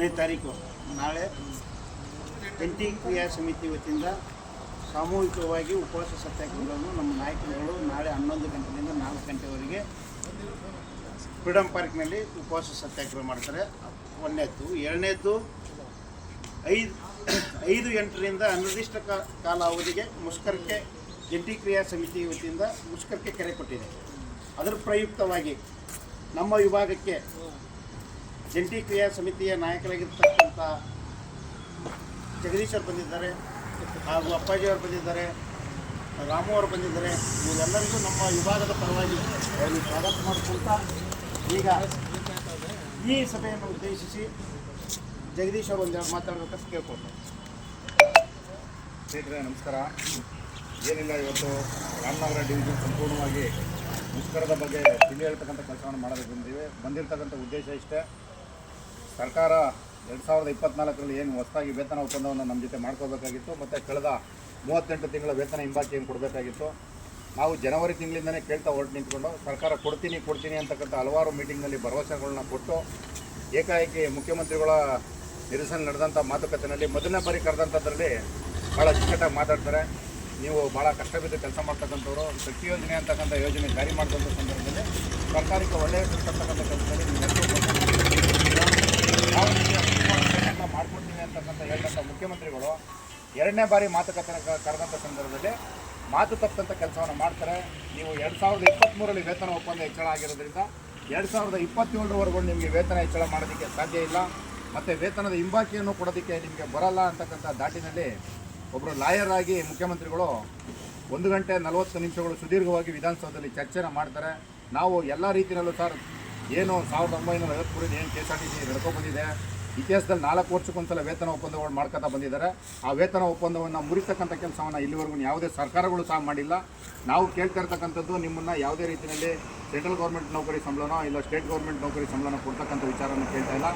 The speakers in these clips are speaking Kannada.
ಹತ್ತನೇ ತಾರೀಕು. ನಾಳೆ ಜಂಟಿ ಕ್ರಿಯಾ ಸಮಿತಿ ವತಿಯಿಂದ ಸಾಮೂಹಿಕವಾಗಿ ಉಪವಾಸ ಸತ್ಯಾಗ್ರಹವನ್ನು ನಮ್ಮ ನಾಯಕರುಗಳು ನಾಳೆ ಹನ್ನೊಂದು ಗಂಟೆಯಿಂದ ನಾಲ್ಕು ಗಂಟೆವರೆಗೆ ಫ್ರೀಡಮ್ ಪಾರ್ಕ್ನಲ್ಲಿ ಉಪವಾಸ ಸತ್ಯಾಗ್ರಹ ಮಾಡ್ತಾರೆ. ಒಂದನೇದ್ದು. ಎರಡನೇದ್ದು, ಐದು ಐದು ಎಂಟರಿಂದ ಅನಿರ್ದಿಷ್ಟ ಕಾಲಾವಧಿಗೆ ಮುಷ್ಕರಕ್ಕೆ ಜಂಟಿ ಕ್ರಿಯಾ ಸಮಿತಿ ವತಿಯಿಂದ ಮುಷ್ಕರಕ್ಕೆ ಕರೆ ಕೊಟ್ಟಿದೆ. ಅದರ ಪ್ರಯುಕ್ತವಾಗಿ ನಮ್ಮ ವಿಭಾಗಕ್ಕೆ ಜಂಟಿ ಕ್ರಿಯಾ ಸಮಿತಿಯ ನಾಯಕರಾಗಿರ್ತಕ್ಕಂಥ ಜಗದೀಶ್ ಅವರು ಬಂದಿದ್ದಾರೆ, ಹಾಗೂ ಅಪ್ಪಾಜಿ ಅವರು ಬಂದಿದ್ದಾರೆ, ರಾಮು ಅವರು ಬಂದಿದ್ದಾರೆ. ಇವರೆಲ್ಲರಿಗೂ ನಮ್ಮ ವಿಭಾಗದ ಪರವಾಗಿ ಅವರಿಗೆ ಸ್ವಾಗತ ಮಾಡಿಕೊಂತ ಈಗ ಈ ಸಭೆಯನ್ನು ಉದ್ದೇಶಿಸಿ ಜಗದೀಶ್ ಅವರು ಒಂದೆರಡು ಮಾತಾಡಬೇಕಂತ ಸ್ನೇಹಿತರೆ, ನಮಸ್ಕಾರ. ಏನಿಲ್ಲ, ಇವತ್ತು ರಾಮನಗರ ಡಿವಿಷನ್ ಸಂಪೂರ್ಣವಾಗಿ ಮುಷ್ಕರದ ಬಗ್ಗೆ ತಿಳಿ ಹೇಳ್ತಕ್ಕಂಥ ಕೆಲಸವನ್ನು ಮಾಡೋದಕ್ಕೆ ಬಂದಿವೆ ಬಂದಿರತಕ್ಕಂಥ ಉದ್ದೇಶ ಇಷ್ಟೇ. ಸರ್ಕಾರ ಎರಡು ಸಾವಿರದ ಇಪ್ಪತ್ನಾಲ್ಕರಲ್ಲಿ ಏನು ಹೊಸದಾಗಿ ವೇತನ ಒಪ್ಪಂದವನ್ನು ನಮ್ಮ ಜೊತೆ ಮಾಡ್ಕೋಬೇಕಾಗಿತ್ತು, ಮತ್ತು ಕಳೆದ ಮೂವತ್ತೆಂಟು ತಿಂಗಳ ವೇತನ ಹಿಂಬಾಕಿಯನ್ನು ಕೊಡಬೇಕಾಗಿತ್ತು. ನಾವು ಜನವರಿ ತಿಂಗಳಿಂದನೇ ಕೇಳ್ತಾ ಹೊರಟು ನಿಂತ್ಕೊಂಡು, ಸರ್ಕಾರ ಕೊಡ್ತೀನಿ ಕೊಡ್ತೀನಿ ಅಂತಕ್ಕಂಥ ಹಲವಾರು ಮೀಟಿಂಗ್ನಲ್ಲಿ ಭರವಸೆಗಳನ್ನ ಕೊಟ್ಟು, ಏಕಾಏಕಿ ಮುಖ್ಯಮಂತ್ರಿಗಳ ನಿರಸನ ನಡೆದಂಥ ಮಾತುಕತೆಯಲ್ಲಿ ಮೊದಲನೇ ಬಾರಿ ಕರೆದಂಥದ್ರಲ್ಲಿ ಭಾಳ ಚಿಕ್ಕಟಾಗಿ ಮಾತಾಡ್ತಾರೆ. ನೀವು ಭಾಳ ಕಷ್ಟ ಬಿದ್ದು ಕೆಲಸ ಮಾಡ್ತಕ್ಕಂಥವ್ರು ಶಕ್ತಿ ಯೋಜನೆ ಅಂತಕ್ಕಂಥ ಯೋಜನೆ ಜಾರಿ ಮಾಡಿದಂಥ ಸಂದರ್ಭದಲ್ಲಿ ಸರ್ಕಾರಕ್ಕೆ ಒಳ್ಳೆಯ ಕೆಲಸದಲ್ಲಿ ನೀವೆಲ್ಲರೂ ಬಂದು ನಾವು ನಿಮಗೆ ಅನುಕೂಲತೆಗಳನ್ನ ಮಾಡ್ಕೊಡ್ತೀನಿ ಅಂತಕ್ಕಂಥ ಹೇಳಿದಂಥ ಮುಖ್ಯಮಂತ್ರಿಗಳು ಎರಡನೇ ಬಾರಿ ಮಾತುಕತೆ ಕರೆದಂಥ ಸಂದರ್ಭದಲ್ಲಿ ಮಾತು ತಪ್ಪಂಥ ಕೆಲಸವನ್ನು ಮಾಡ್ತಾರೆ. ನೀವು ಎರಡು ಸಾವಿರದ ಇಪ್ಪತ್ತ್ಮೂರಲ್ಲಿ ವೇತನ ಒಪ್ಪಂದ ಹೆಚ್ಚಳ ಆಗಿರೋದ್ರಿಂದ ಎರಡು ಸಾವಿರದ ಇಪ್ಪತ್ತೇಳರವರೆಗೂ ನಿಮಗೆ ವೇತನ ಹೆಚ್ಚಳ ಮಾಡೋದಕ್ಕೆ ಸಾಧ್ಯ ಇಲ್ಲ. ಮತ್ತು ವೇತನದ ಹಿಂಬಾಕಿಯನ್ನು ಕೊಡೋದಕ್ಕೆ ನಿಮಗೆ ಬರಲ್ಲ ಅಂತಕ್ಕಂಥ ದಾಟಿನಲ್ಲಿ ಒಬ್ಬರು ಲಾಯರ್ ಆಗಿ ಮುಖ್ಯಮಂತ್ರಿಗಳು ಒಂದು ಗಂಟೆ ನಲವತ್ತು ನಿಮಿಷಗಳು ಸುದೀರ್ಘವಾಗಿ ವಿಧಾನಸೌಧದಲ್ಲಿ ಚರ್ಚೆನ ಮಾಡ್ತಾರೆ. ನಾವು ಎಲ್ಲ ರೀತಿಯಲ್ಲೂ ಸರ್, ಏನು ಸಾವಿರದ ಒಂಬೈನೂರ ಐವತ್ಮೂರಲ್ಲಿ ಏನು K S R T C ನಡ್ಕೊ ಬಂದಿದೆ ಇತಿಹಾಸದಲ್ಲಿ ನಾಲ್ಕು ವರ್ಷಕ್ಕೊಂದ್ಸಲ ವೇತನ ಒಪ್ಪಂದಗಳು ಮಾಡ್ಕೊತಾ ಬಂದಿದ್ದಾರೆ. ಆ ವೇತನ ಒಪ್ಪಂದವನ್ನು ಮುರಿತಕ್ಕಂಥ ಕೆಲಸವನ್ನು ಇಲ್ಲಿವರೆಗೂ ಯಾವುದೇ ಸರ್ಕಾರಗಳು ಸಹ ಮಾಡಿಲ್ಲ. ನಾವು ಕೇಳ್ತಾ ಇರ್ತಕ್ಕಂಥದ್ದು ನಿಮ್ಮನ್ನು ಯಾವುದೇ ರೀತಿಯಲ್ಲಿ ಸೆಂಟ್ರಲ್ ಗೌರ್ಮೆಂಟ್ ನೌಕರಿ ಸಂಬಳನೋ ಇಲ್ಲ ಸ್ಟೇಟ್ ಗೌರ್ಮೆಂಟ್ ನೌಕರಿ ಸಂಬಳನ ಕೊಡ್ತಕ್ಕಂಥ ವಿಚಾರನ ಕೇಳ್ತಾ ಇಲ್ಲ.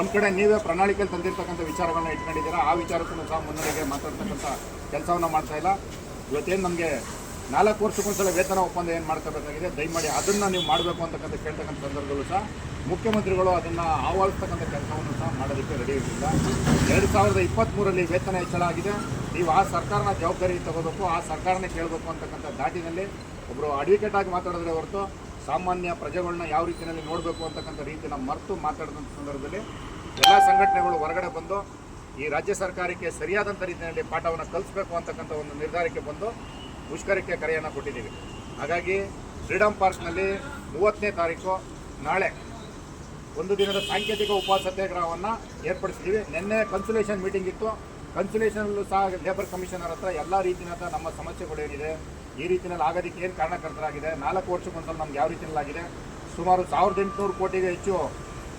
ಒಂದು ಕಡೆ ನೀವೇ ಪ್ರಣಾಳಿಕೆಯಲ್ಲಿ ತಂದಿರ್ತಕ್ಕಂಥ ವಿಚಾರಗಳನ್ನ ಇಟ್ಕೊಂಡಿದ್ದೀರಾ, ಆ ವಿಚಾರಕ್ಕೂ ಸಹ ಮುನ್ನಡೆಗೆ ಮಾತಾಡ್ತಕ್ಕಂಥ ಕೆಲಸವನ್ನು ಮಾಡ್ತಾ ಇಲ್ಲ. ಇವತ್ತೇನು ನಮಗೆ ನಾಲ್ಕು ವರ್ಷಕ್ಕೊಂದ್ಸಲ ವೇತನ ಒಪ್ಪಂದ ಏನು ಮಾಡ್ಕೋಬೇಕಾಗಿದೆ, ದಯಮಾಡಿ ಅದನ್ನು ನೀವು ಮಾಡಬೇಕು ಅಂತಕ್ಕಂಥ ಕೇಳ್ತಕ್ಕಂಥ ಸಂದರ್ಭದಲ್ಲೂ ಸಹ ಮುಖ್ಯಮಂತ್ರಿಗಳು ಅದನ್ನು ಆಹ್ವಾನಿಸ್ತಕ್ಕಂಥ ಕೆಲಸವನ್ನು ಸಹ ಮಾಡೋದಕ್ಕೆ ರೆಡಿ ಇರಲಿಲ್ಲ. ಎರಡು ಸಾವಿರದ ಇಪ್ಪತ್ತ್ಮೂರರಲ್ಲಿ ವೇತನ ಹೆಚ್ಚಳ ಆಗಿದೆ ನೀವು ಆ ಸರ್ಕಾರನ ಜವಾಬ್ದಾರಿ ತಗೋಬೇಕು, ಆ ಸರ್ಕಾರನೇ ಕೇಳಬೇಕು ಅಂತಕ್ಕಂಥ ದಾಟಿನಲ್ಲಿ ಒಬ್ಬರು ಅಡ್ವೊಕೇಟ್ ಆಗಿ ಮಾತಾಡಿದ್ರೆ ಹೊರತು ಸಾಮಾನ್ಯ ಪ್ರಜೆಗಳನ್ನ ಯಾವ ರೀತಿಯಲ್ಲಿ ನೋಡಬೇಕು ಅಂತಕ್ಕಂಥ ರೀತಿಯ ಮರೆತು ಮಾತಾಡಿದಂಥ ಸಂದರ್ಭದಲ್ಲಿ ಎಲ್ಲ ಸಂಘಟನೆಗಳು ಹೊರಗಡೆ ಬಂದು ಈ ರಾಜ್ಯ ಸರ್ಕಾರಕ್ಕೆ ಸರಿಯಾದಂಥ ರೀತಿಯಲ್ಲಿ ಪಾಠವನ್ನು ಕಲಿಸಬೇಕು ಅಂತಕ್ಕಂಥ ಒಂದು ನಿರ್ಧಾರಕ್ಕೆ ಬಂದು ಮುಷ್ಕರಕ್ಕೆ ಕರೆಯನ್ನು ಕೊಟ್ಟಿದ್ದೀವಿ. ಹಾಗಾಗಿ ಫ್ರೀಡಮ್ ಪಾರ್ಕ್ನಲ್ಲಿ ಮೂವತ್ತನೇ ತಾರೀಕು ನಾಳೆ ಒಂದು ದಿನದ ಸಾಂಕೇತಿಕ ಉಪವಾಸ ಸತ್ಯಾಗ್ರಹವನ್ನು ಏರ್ಪಡಿಸಿದ್ದೀವಿ. ನಿನ್ನೆ ಕನ್ಸುಲೇಷನ್ ಮೀಟಿಂಗ್ ಇತ್ತು. ಕನ್ಸುಲೇಷನಲ್ಲೂ ಸಹ ಲೇಬರ್ ಕಮಿಷನರ್ ಹತ್ರ ಎಲ್ಲ ರೀತಿಯಾದ ನಮ್ಮ ಸಮಸ್ಯೆಗಳು ಏನಿದೆ, ಈ ರೀತಿಯಲ್ಲಿ ಆಗೋದಕ್ಕೆ ಏನು ಕಾರಣಕರ್ತರಾಗಿದೆ, ನಾಲ್ಕು ವರ್ಷಕ್ಕೊಂದ್ಸಲ ನಮ್ಗೆ ಯಾವ ರೀತಿಯಲ್ಲಾಗಿದೆ ಸುಮಾರು ಸಾವಿರದ ಎಂಟುನೂರು ಕೋಟಿಗೆ ಹೆಚ್ಚು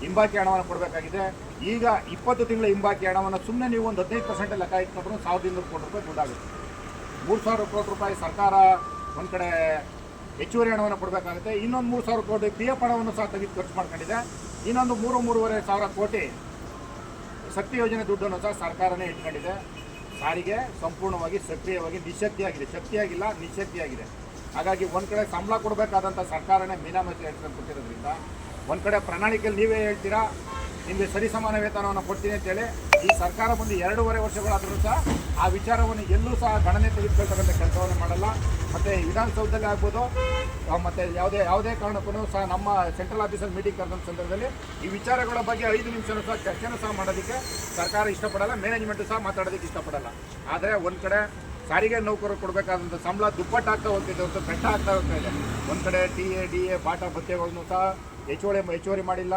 ಹಿಂಬಾಕಿ ಹಣವನ್ನು ಕೊಡಬೇಕಾಗಿದೆ. ಈಗ ಇಪ್ಪತ್ತು ತಿಂಗಳ ಹಿಂಬಾಕಿ ಹಣವನ್ನು ಸುಮ್ಮನೆ ನೀವು ಒಂದು ಹದಿನೈದು ಪರ್ಸೆಂಟ್ ಲೆಕ್ಕ ಇಟ್ಕೊಂಡ್ರು ಸಾವಿರದ ಇನ್ನೂರು ಕೋಟಿ ರೂಪಾಯಿ ದುಡ್ಡಾಗುತ್ತೆ ಮೂರು ಸಾವಿರ ಕೋಟಿ ರೂಪಾಯಿ ಸರ್ಕಾರ ಒಂದು ಕಡೆ ಹೆಚ್ಚುವರಿ ಹಣವನ್ನು ಕೊಡಬೇಕಾಗುತ್ತೆ. ಇನ್ನೊಂದು ಮೂರು ಸಾವಿರ ಕೋಟಿ ಪಿ ಎಫ್ ಹಣವನ್ನು ಸಹ ತೆಗೆದು ಖರ್ಚು ಮಾಡ್ಕೊಂಡಿದೆ. ಇನ್ನೊಂದು ಮೂರು ಮೂರುವರೆ ಸಾವಿರ ಕೋಟಿ ಶಕ್ತಿ ಯೋಜನೆ ದುಡ್ಡನ್ನು ಸಹ ಸರ್ಕಾರನೇ ಇಟ್ಕೊಂಡಿದೆ. ಸಾರಿಗೆ ಸಂಪೂರ್ಣವಾಗಿ ಸಕ್ರಿಯವಾಗಿ ನಿಶಕ್ತಿಯಾಗಿದೆ ಶಕ್ತಿಯಾಗಿಲ್ಲ ನಿಶಕ್ತಿಯಾಗಿದೆ ಹಾಗಾಗಿ ಒಂದು ಕಡೆ ಸಂಬಳ ಕೊಡಬೇಕಾದಂಥ ಸರ್ಕಾರನೇ ಮೀನಾಮತಿ ಹೇಳ್ಕೊಂಡು ಕೊಟ್ಟಿರೋದ್ರಿಂದ ಒಂದು ಕಡೆ ಪ್ರಣಾಳಿಕೆಯಲ್ಲಿ ನೀವೇ ಹೇಳ್ತೀರಾ? ನಿಮಗೆ ಸರಿಸಮಾನ ವೇತನವನ್ನು ಕೊಡ್ತೀನಿ ಅಂತೇಳಿ ಈ ಸರ್ಕಾರ ಬಂದು ಎರಡೂವರೆ ವರ್ಷಗಳಾದರೂ ಸಹ ಆ ವಿಚಾರವನ್ನು ಎಲ್ಲೂ ಸಹ ಗಣನೆ ತೆಗೆದುಕೊಳ್ತಕ್ಕಂಥ ಕೆಲಸವನ್ನು ಮಾಡಲ್ಲ. ಮತ್ತು ವಿಧಾನಸೌಧದಲ್ಲಿ ಆಗ್ಬೋದು ಮತ್ತು ಯಾವುದೇ ಯಾವುದೇ ಕಾರಣಕ್ಕೂ ಸಹ ನಮ್ಮ ಸೆಂಟ್ರಲ್ ಆಫೀಸಲ್ಲಿ ಮೀಟಿಂಗ್ ಕರೆದಂಥ ಸಂದರ್ಭದಲ್ಲಿ ಈ ವಿಚಾರಗಳ ಬಗ್ಗೆ ಐದು ನಿಮಿಷನೂ ಸಹ ಚರ್ಚೆನೂ ಸಹ ಮಾಡೋದಕ್ಕೆ ಸರ್ಕಾರ ಇಷ್ಟಪಡಲ್ಲ ಮ್ಯಾನೇಜ್ಮೆಂಟು ಸಹ ಮಾತಾಡೋದಕ್ಕೆ ಇಷ್ಟಪಡಲ್ಲ. ಆದರೆ ಒಂದು ಕಡೆ ಸಾರಿಗೆ ನೌಕರರು ಕೊಡಬೇಕಾದಂಥ ಸಂಬಳ ದುಪ್ಪಟ್ಟಾಗ್ತಾ ಹೋಗ್ತಿದೆ ಹೊರತು ಬೆಟ್ಟ ಆಗ್ತಾ ಹೋಗ್ತಾ ಇದೆ. ಒಂದು ಕಡೆ ಟಿ ಎ, ಡಿ ಎ ಬಾಟ ಭತ್ಯೆಗಳನ್ನು ಸಹ ಹೆಚ್ಚುವರಿ ಹೆಚ್ಚುವರಿ ಮಾಡಿಲ್ಲ.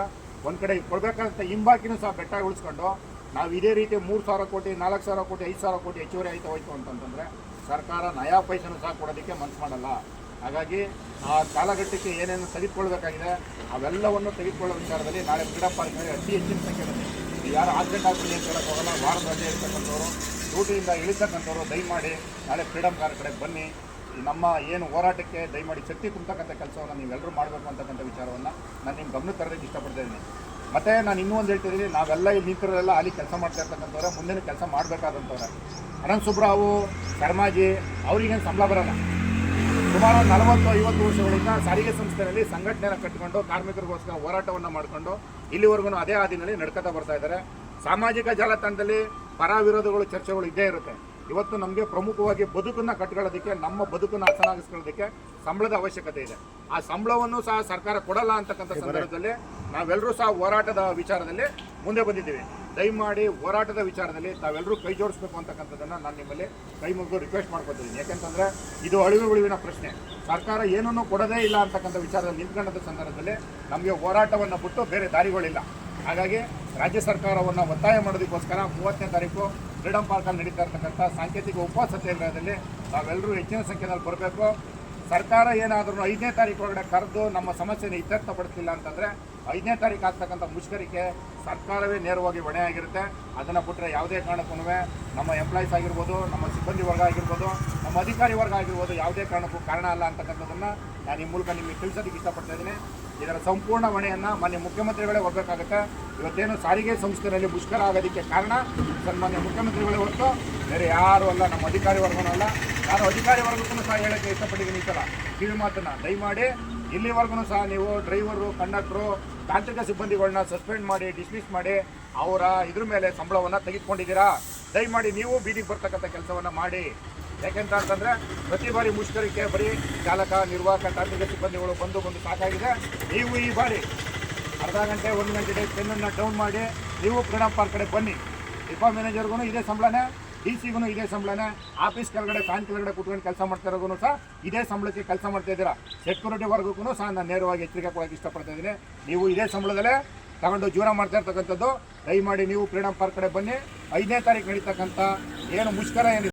ಒಂದು ಕಡೆ ಕೊಡಬೇಕಾದಂಥ ಹಿಂಬಾಕಿನೂ ಸಹ ಬೆಟ್ಟ ಉಳಿಸ್ಕೊಂಡು ನಾವು ಇದೇ ರೀತಿ ಮೂರು ಸಾವಿರ ಕೋಟಿ, ನಾಲ್ಕು ಸಾವಿರ ಕೋಟಿ, ಐದು ಸಾವಿರ ಕೋಟಿ ಹೆಚ್ಚುವರಿ ಆಯ್ತು, ಹೋಯ್ತು ಅಂತಂತಂದರೆ ಸರ್ಕಾರ ನಯಾ ಪೈಸೆನೂ ಸಹ ಕೊಡೋದಕ್ಕೆ ಮನಸ್ಸು ಮಾಡಲ್ಲ. ಹಾಗಾಗಿ ಆ ಕಾಲಘಟ್ಟಕ್ಕೆ ಏನೇನು ತೆಗೆದುಕೊಳ್ಬೇಕಾಗಿದೆ, ಅವೆಲ್ಲವನ್ನು ತೆಗೆದುಕೊಳ್ಳೋ ವಿಚಾರದಲ್ಲಿ ನಾಳೆ ಕ್ರೀಡಾ ಪಾರ್ಕ್ನಲ್ಲಿ ಅತಿ ಹೆಚ್ಚಿನ ನೀವು ಯಾರು ಆಕ್ಸಿಡೆಂಟ್ ಆಗ್ತೀನಿ ಅಂತ ಹೇಳಕ್ಕೆ ಹೋಗಲ್ಲ. ವಾರದ ರಜೆ ಇರ್ತಕ್ಕಂಥವ್ರು, ಡ್ಯೂಟಿಯಿಂದ ಇಳಿತಕ್ಕಂಥವ್ರು, ದಯಮಾಡಿ ನಾಳೆ ಫ್ರೀಡಮ್ ಕಾರ್ ಕಡೆ ಬನ್ನಿ. ನಮ್ಮ ಏನು ಹೋರಾಟಕ್ಕೆ ದಯಮಾಡಿ ಶಕ್ತಿ ತುಂಬತಕ್ಕಂಥ ಕೆಲಸವನ್ನು ನೀವೆಲ್ಲರೂ ಮಾಡಬೇಕು ಅಂತಕ್ಕಂಥ ವಿಚಾರವನ್ನು ನಾನು ನಿಮ್ಮ ಗಮನ ತರೋದಕ್ಕೆ ಇಷ್ಟಪಡ್ತಾ ಇದ್ದೀನಿ. ಮತ್ತು ನಾನು ಇನ್ನೂ ಒಂದು ಹೇಳ್ತಿದ್ದೀನಿ ನಾವೆಲ್ಲ ಇಲ್ಲಿ ನಿಂತಿರೋರೆಲ್ಲ ಅಲ್ಲಿ ಕೆಲಸ ಮಾಡ್ತಾ ಇರ್ತಕ್ಕಂಥವ್ರೆ, ಮುಂದಿನ ಕೆಲಸ ಮಾಡಬೇಕಾದಂಥವ್ರೆ. ಅನಂತ್ ಸುಬ್ರಾವು, ಶರ್ಮಾಜಿ ಅವ್ರಿಗೇನು ಸಂಬಳ ಬರಲ್ಲ. ಸುಮಾರು ನಲವತ್ತು, ಐವತ್ತು ವರ್ಷಗಳಿಂದ ಸಾರಿಗೆ ಸಂಸ್ಥೆಯಲ್ಲಿ ಸಂಘಟನೆಯನ್ನು ಕಟ್ಟಿಕೊಂಡು, ಕಾರ್ಮಿಕರಿಗೋಸ್ಕರ ಹೋರಾಟವನ್ನು ಮಾಡಿಕೊಂಡು, ಇಲ್ಲಿವರೆಗೂ ಅದೇ ಹಾದಿನಲ್ಲಿ ನಡ್ಕೊತಾ ಬರ್ತಾ ಇದ್ದಾರೆ. ಸಾಮಾಜಿಕ ಜಾಲತಾಣದಲ್ಲಿ ಪರ ವಿರೋಧಗಳು, ಚರ್ಚೆಗಳು ಇದ್ದೇ ಇರುತ್ತೆ. ಇವತ್ತು ನಮಗೆ ಪ್ರಮುಖವಾಗಿ ಬದುಕನ್ನು ಕಟ್ಕೊಳ್ಳೋದಕ್ಕೆ ನಮ್ಮ ಬದುಕನ್ನು ಹಸನಾಗಿಸ್ಕೊಳ್ಳೋದಕ್ಕೆ ಸಂಬಳದ ಅವಶ್ಯಕತೆ ಇದೆ. ಆ ಸಂಬಳವನ್ನು ಸಹ ಸರ್ಕಾರ ಕೊಡಲ್ಲ ಅಂತಕ್ಕಂಥ ಸಂದರ್ಭದಲ್ಲಿ ನಾವೆಲ್ಲರೂ ಸಹ ಹೋರಾಟದ ವಿಚಾರದಲ್ಲಿ ಮುಂದೆ ಬಂದಿದ್ದೀವಿ. ದಯಮಾಡಿ ಹೋರಾಟದ ವಿಚಾರದಲ್ಲಿ ತಾವೆಲ್ಲರೂ ಕೈ ಜೋಡಿಸ್ಬೇಕು ಅಂತಕ್ಕಂಥದ್ದನ್ನು ನಾನು ನಿಮ್ಮಲ್ಲಿ ಕೈ ಮುಗಿದು ರಿಕ್ವೆಸ್ಟ್ ಮಾಡ್ಕೊತೀನಿ ಯಾಕೆಂತಂದರೆ ಇದು ಅಳಿವು ಉಳಿವಿನ ಪ್ರಶ್ನೆ. ಸರ್ಕಾರ ಏನನ್ನೂ ಕೊಡದೇ ಇಲ್ಲ ಅಂತಕ್ಕಂಥ ವಿಚಾರದಲ್ಲಿ ನಿಂತ್ಕೊಂಡಂಥ ಸಂದರ್ಭದಲ್ಲಿ ನಮಗೆ ಹೋರಾಟವನ್ನು ಬಿಟ್ಟು ಬೇರೆ ದಾರಿಗಳಿಲ್ಲ. ಹಾಗಾಗಿ ರಾಜ್ಯ ಸರ್ಕಾರವನ್ನು ಒತ್ತಾಯ ಮಾಡೋದಕ್ಕೋಸ್ಕರ ಮೂವತ್ತನೇ ತಾರೀಕು ಫ್ರೀಡಮ್ ಪಾರ್ಕಲ್ಲಿ ನಡೀತಾ ಇರ್ತಕ್ಕಂಥ ಸಾಂಕೇತಿಕ ಉಪವಾಸ ಸತ್ಯಾಗ್ರಹದಲ್ಲಿ ನಾವೆಲ್ಲರೂ ಹೆಚ್ಚಿನ ಸಂಖ್ಯೆಯಲ್ಲಿ ಬರಬೇಕು. ಸರ್ಕಾರ ಏನಾದರೂ ಐದನೇ ತಾರೀಕು ಒಳಗಡೆ ಕರೆದು ನಮ್ಮ ಸಮಸ್ಯೆನ ಇತ್ಯರ್ಥಪಡಿಸಲಿಲ್ಲ ಅಂತಂದರೆ ಐದನೇ ತಾರೀಕು ಆಗ್ತಕ್ಕಂಥ ಮುಷ್ಕರಿಕೆ ಸರ್ಕಾರವೇ ನೇರವಾಗಿ ಹೊಣೆ ಆಗಿರುತ್ತೆ. ಅದನ್ನು ಬಿಟ್ಟರೆ ಯಾವುದೇ ಕಾರಣಕ್ಕೂ ನಮ್ಮ ಎಂಪ್ಲಾಯೀಸ್ ಆಗಿರ್ಬೋದು, ನಮ್ಮ ಸಿಬ್ಬಂದಿ ವರ್ಗ ಆಗಿರ್ಬೋದು, ನಮ್ಮ ಅಧಿಕಾರಿ ವರ್ಗ ಆಗಿರ್ಬೋದು ಯಾವುದೇ ಕಾರಣಕ್ಕೂ ಕಾರಣ ಅಲ್ಲ ಅಂತಕ್ಕಂಥದ್ದನ್ನು ನಾನು ಈ ಮೂಲಕ ನಿಮಗೆ ತಿಳಿಸೋದಕ್ಕೆ ಇಷ್ಟಪಡ್ತಾ ಇದ್ದೀನಿ. ಇದರ ಸಂಪೂರ್ಣ ಹೊಣೆಯನ್ನು ಮಾನ್ಯ ಮುಖ್ಯಮಂತ್ರಿಗಳೇ ಹೊರಬೇಕಾಗುತ್ತೆ ಇವತ್ತೇನು ಸಾರಿಗೆ ಸಂಸ್ಥೆಯಲ್ಲಿ ಮುಷ್ಕರ ಆಗೋದಕ್ಕೆ ಕಾರಣ ಸನ್ಮಾನ್ಯ ಮುಖ್ಯಮಂತ್ರಿಗಳೇ ಹೊರತು ಬೇರೆ ಯಾರು ಅಲ್ಲ, ನಮ್ಮ ಅಧಿಕಾರಿ ವರ್ಗನೂ ಅಲ್ಲ. ನಾನು ಅಧಿಕಾರಿ ವರ್ಗಕ್ಕೂ ಸಹ ಹೇಳೋಕ್ಕೆ ಇಷ್ಟಪಟ್ಟಿದ್ದೀನಿ ಈ ಸಲ. ಕಿವಿ ಮಾತನ್ನು ದಯಮಾಡಿ ಇಲ್ಲಿವರೆಗೂ ಸಹ ನೀವು ಡ್ರೈವರು, ಕಂಡಕ್ಟ್ರು, ತಾಂತ್ರಿಕ ಸಿಬ್ಬಂದಿಗಳನ್ನ ಸಸ್ಪೆಂಡ್ ಮಾಡಿ, ಡಿಸ್ಮಿಸ್ ಮಾಡಿ ಅವರ ಇದ್ರ ಮೇಲೆ ಸಂಬಳವನ್ನು ತೆಗೆದುಕೊಂಡಿದ್ದೀರಾ? ದಯಮಾಡಿ ನೀವು ಬೀದಿಗೆ ಬರ್ತಕ್ಕಂಥ ಕೆಲಸವನ್ನು ಮಾಡಿ. ಯಾಕೆಂತ ಅಂತಂದರೆ ಪ್ರತಿ ಬಾರಿ ಮುಷ್ಕರಕ್ಕೆ ಬರೀ ಚಾಲಕ, ನಿರ್ವಾಹಕ, ತಾಂತ್ರಿಕ ಸಿಬ್ಬಂದಿಗಳು ಬಂದು ಬಂದು ಸಾಕಾಗಿದೆ. ನೀವು ಈ ಬಾರಿ ಅರ್ಧ ಗಂಟೆ, ಒಂದು ಗಂಟೆ ಪೆನ್ನನ್ನು ಡೌನ್ ಮಾಡಿ ನೀವು ಪ್ರಣಾಮ್ ಪಾರ್ಕ್ ಕಡೆ ಬನ್ನಿ. ಡಿಪೋ ಮ್ಯಾನೇಜರ್ಗೂ ಇದೇ ಸಂಬಳನೇ ಡಿ ಸಿಗೂ ಇದೇ ಸಂಬಳನೇ, ಆಫೀಸ್ ಕೆಳಗಡೆ ಫ್ಯಾನ್ ಕೆಳಗಡೆ ಕುತ್ಕೊಂಡು ಕೆಲಸ ಮಾಡ್ತಾ ಇರೋಗೂ ಸಹ ಇದೇ ಸಂಬಳಕ್ಕೆ ಕೆಲಸ ಮಾಡ್ತಾ ಇದ್ದೀರಾ. ಸೆಕ್ಯೂರಿಟಿ ವರ್ಗಕ್ಕೂ ಸಹ ನಾನು ನೇರವಾಗಿ ಎಚ್ಚರಿಕೆ ಕೊಡೋಕೆ ಇಷ್ಟಪಡ್ತಾ ಇದ್ದೀನಿ. ನೀವು ಇದೇ ಸಂಬಳದಲ್ಲೇ ತಗೊಂಡು ಜೀವನ ಮಾಡ್ತಾ ಇರ್ತಕ್ಕಂಥದ್ದು, ದಯಮಾಡಿ ನೀವು ಫ್ರೀಡಮ್ ಪಾರ್ಕ್ ಕಡೆ ಬನ್ನಿ. ಐದನೇ ತಾರೀಕು ನಡೀತಕ್ಕಂಥ ಏನು ಮುಷ್ಕರ ಏನಿದೆ